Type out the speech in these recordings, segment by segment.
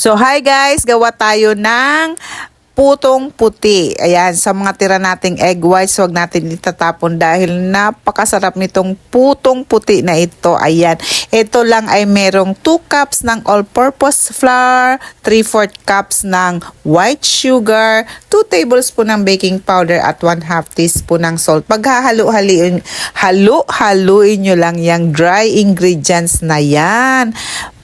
So, hi guys! Gawa tayo ng putong puti. Ayan, sa mga tira nating egg whites, huwag natin itatapon dahil napakasarap nitong putong puti na ito. Ayan, ito lang ay merong 2 cups ng all-purpose flour, 3-4 cups ng white sugar, 2 tablespoon ng baking powder at 1 half teaspoon ng salt. Paghahalo-haluin halo-haluin nyo lang yung dry ingredients na yan.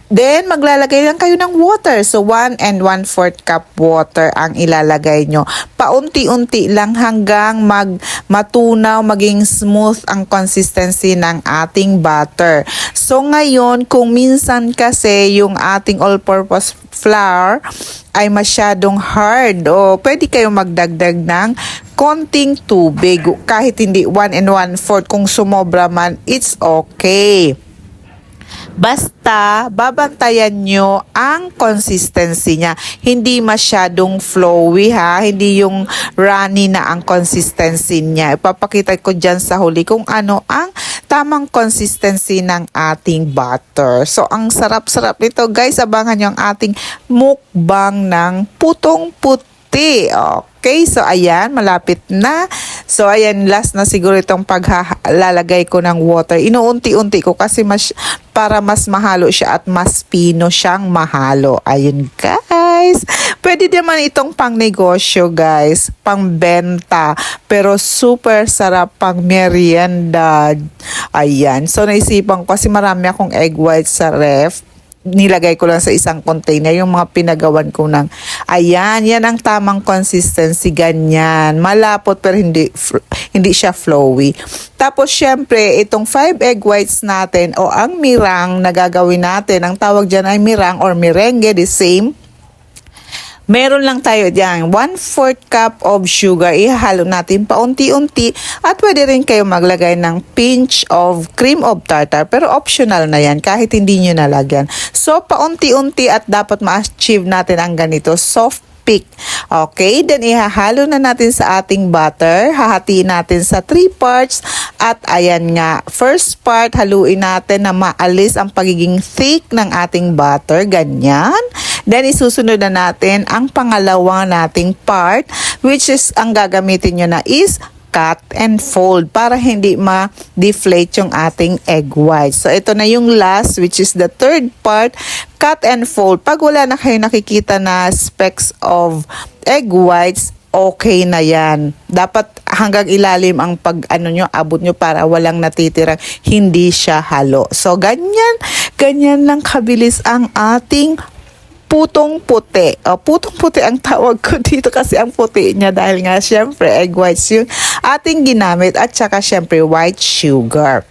Then, maglalagay lang kayo ng water. So, 1 and 1 4 cup water ang ilalagay nyo. Paunti-unti lang hanggang mag matunaw, maging smooth ang consistency ng ating butter. So, ngayon, kung minsan kasi yung ating all-purpose flour ay masyadong hard o pwede kayong magdagdag ng konting tubig kahit hindi 1 and 1 4 kung sumobra man it's okay Basta, babantayan nyo ang consistency niya. Hindi masyadong flowy ha. Hindi yung runny na ang consistency niya. Ipapakita ko dyan sa huli kung ano ang tamang consistency ng ating butter. So, ang sarap-sarap nito guys. Abangan nyo ang ating mukbang ng putong puti. Okay, so ayan, malapit na. So ayan, last na siguro itong paglalagay ko ng water. Inuunti-unti ko kasi mas, para mas mahalo siya at mas pino siyang mahalo. Ayun guys. Pwede naman itong pang negosyo guys. Pang benta. Pero super sarap pang merienda. Ayan. So naisipan ko kasi marami akong egg whites sa ref nilagay ko lang sa isang container yung mga pinagawan ko ng ayan yan ang tamang consistency ganyan. Malapot pero hindi hindi siya flowy. Tapos syempre itong 5 egg whites natin o ang mirang na gagawin natin ang tawag diyan ay mirang or merengue the same Meron lang tayo diyan, 1/4 cup of sugar. Ihalo natin paunti-unti at pwede rin kayo maglagay ng pinch of cream of tartar pero optional na yan kahit hindi nyo nalagyan. So paunti-unti at dapat ma-achieve natin ang ganito soft pick. Okay, then ihahalo na natin sa ating butter. Hahatiin natin sa 3 parts at ayan nga, first part haluin natin na maalis ang pagiging thick ng ating butter, ganyan. Then isusunod na natin ang pangalawa nating part which is ang gagamitin nyo na is cut and fold para hindi ma-deflate yung ating egg whites. So, ito na yung last which is the third part, cut and fold. Pag wala na kayo nakikita na specks of egg whites, okay na yan. Dapat hanggang ilalim ang pag ano nyo, abot nyo para walang natitirang hindi siya halo. So, ganyan, ganyan lang kabilis ang ating putong puti. O, putong puti ang tawag ko dito kasi ang puti niya dahil nga syempre egg whites yung ating ginamit at saka syempre white sugar.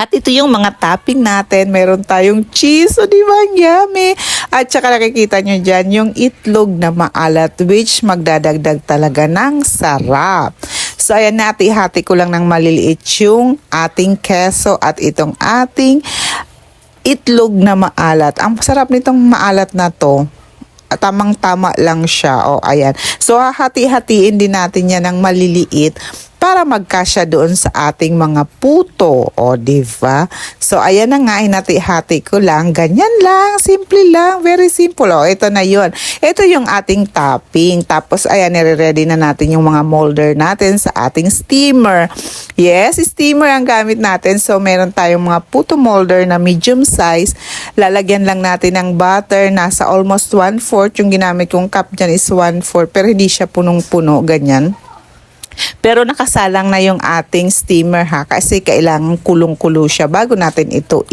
At ito yung mga topping natin. Meron tayong cheese. O, di ba? Yummy. At saka nakikita nyo dyan yung itlog na maalat which magdadagdag talaga ng sarap. So, ayan nati-hati ko lang ng maliliit yung ating keso at itong ating itlog na maalat. Ang sarap nitong maalat na to. Tamang-tama lang siya. O, ayan. So, hahati-hatiin din natin yan ng maliliit para magkasya doon sa ating mga puto. O, di? So, ayan na nga, hinati-hati ko lang. Ganyan lang, simple lang, very simple. O, ito na yon Ito yung ating topping. Tapos, ayan, nire-ready na natin yung mga molder natin sa ating steamer. Yes, steamer ang gamit natin. So, meron tayong mga puto molder na medium size. Lalagyan lang natin ng butter. Nasa almost 1/4 yung ginamit kong cup dyan is 1/4 pero hindi siya punong-puno, ganyan. Pero nakasalang na yung ating steamer ha? Kasi kailangan kulong-kulo siya bago natin ito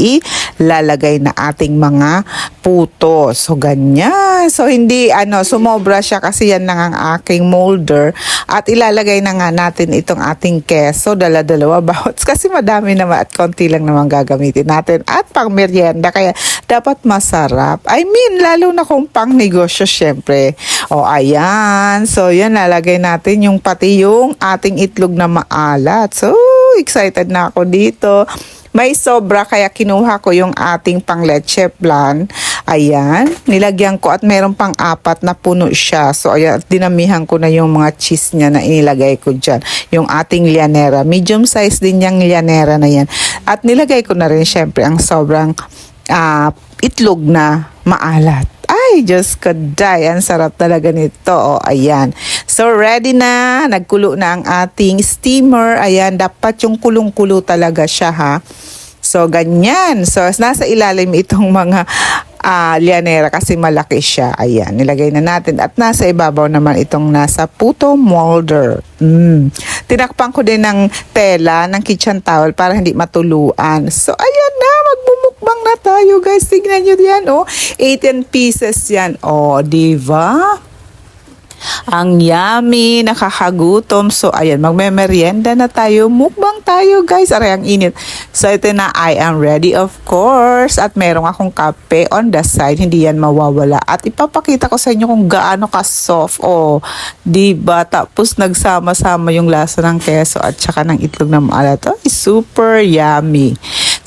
ilalagay na ating mga puto. So ganyan. So hindi ano sumobra siya kasi yan lang ang aking molder at ilalagay na nga natin itong ating keso dala-dalawa bawat kasi madami naman at konti lang naman gagamitin natin at pang merienda kaya dapat masarap. I mean lalo na kung pang negosyo syempre. O ayan. So yan lalagay natin yung pati yung ating itlog na maalat. So, excited na ako dito. May sobra kaya kinuha ko yung ating pang leche plan. Ayan, nilagyan ko at meron pang apat na puno siya. So ayan, dinamihan ko na yung mga cheese niya na inilagay ko dyan. Yung ating lianera. Medium size din yung lianera na yan. At nilagay ko na rin syempre ang sobrang ah, itlog na maalat. Ay, Diyos ko, day. Ang sarap talaga nito. O, ayan. So, ready na. Nagkulo na ang ating steamer. Ayan, dapat yung kulong-kulo talaga siya, ha. So, ganyan. So, nasa ilalim itong mga ah, lianera kasi malaki siya. Ayan, nilagay na natin. At nasa ibabaw naman itong nasa puto molder. Mm. Tinakpan ko din ng tela, ng kitchen towel para hindi matuluan. So, ayan na, magmumukbang na tayo guys. Tignan nyo yan, oh. 18 pieces yan. Oh, di ba? Ang yummy, nakakagutom. So, ayan, magme-merienda na tayo. Mukbang tayo, guys. Aray, ang init. So, ito na, I am ready, of course. At meron akong kape on the side. Hindi yan mawawala. At ipapakita ko sa inyo kung gaano ka-soft. Oh, di ba? Tapos, nagsama-sama yung lasa ng keso at saka ng itlog na maalat. Oh, super yummy.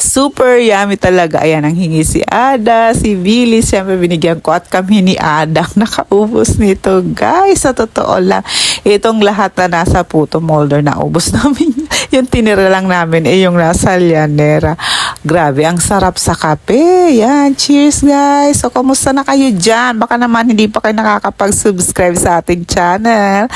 Super yummy talaga. Ayan, ang hingi si Ada, si Billy. Siyempre, binigyan ko at kami ni Ada. Nakaubos nito, guys. Sa totoo lang, itong lahat na nasa puto molder na ubos namin. yung tinira lang namin eh yung nasa lianera. Grabe, ang sarap sa kape. Yan, cheers guys. So, kamusta na kayo dyan? Baka naman hindi pa kayo nakakapag-subscribe sa ating channel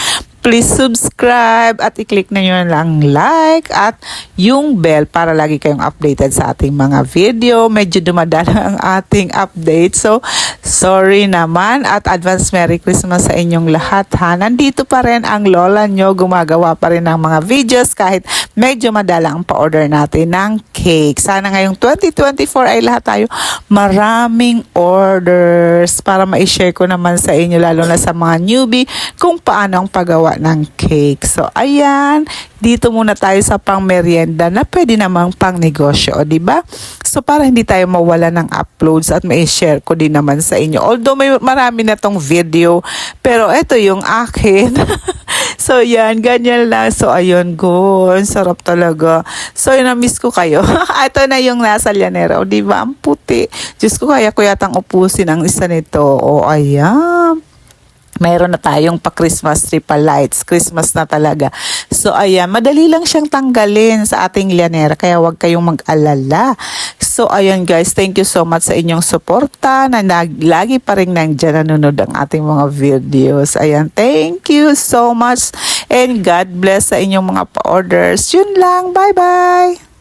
please subscribe at i-click na nyo lang like at yung bell para lagi kayong updated sa ating mga video. Medyo dumadala ang ating update. So, sorry naman at advance Merry Christmas sa inyong lahat ha. Nandito pa rin ang lola nyo. Gumagawa pa rin ng mga videos kahit medyo madala ang pa-order natin ng cake. Sana ngayong 2024 ay lahat tayo maraming orders para ma-share ko naman sa inyo lalo na sa mga newbie kung paano ang paggawa ng cake. So, ayan, dito muna tayo sa pang merienda na pwede namang pang negosyo, o, ba? So, para hindi tayo mawala ng uploads at may share ko din naman sa inyo. Although may marami na tong video, pero ito yung akin. so, yan, ganyan lang. So, ayun, go. Ang sarap talaga. So, na-miss ko kayo. ito na yung nasa Llanera, o, di ba? Ang puti. Diyos ko, kaya ko yatang upusin ang isa nito. O, ayan mayroon na tayong pa Christmas tree pa lights. Christmas na talaga. So ayan, madali lang siyang tanggalin sa ating lianera kaya wag kayong mag-alala. So ayan guys, thank you so much sa inyong suporta na nag- lagi pa rin nandiyan nanonood ang ating mga videos. Ayan, thank you so much and God bless sa inyong mga pa-orders. Yun lang, bye-bye!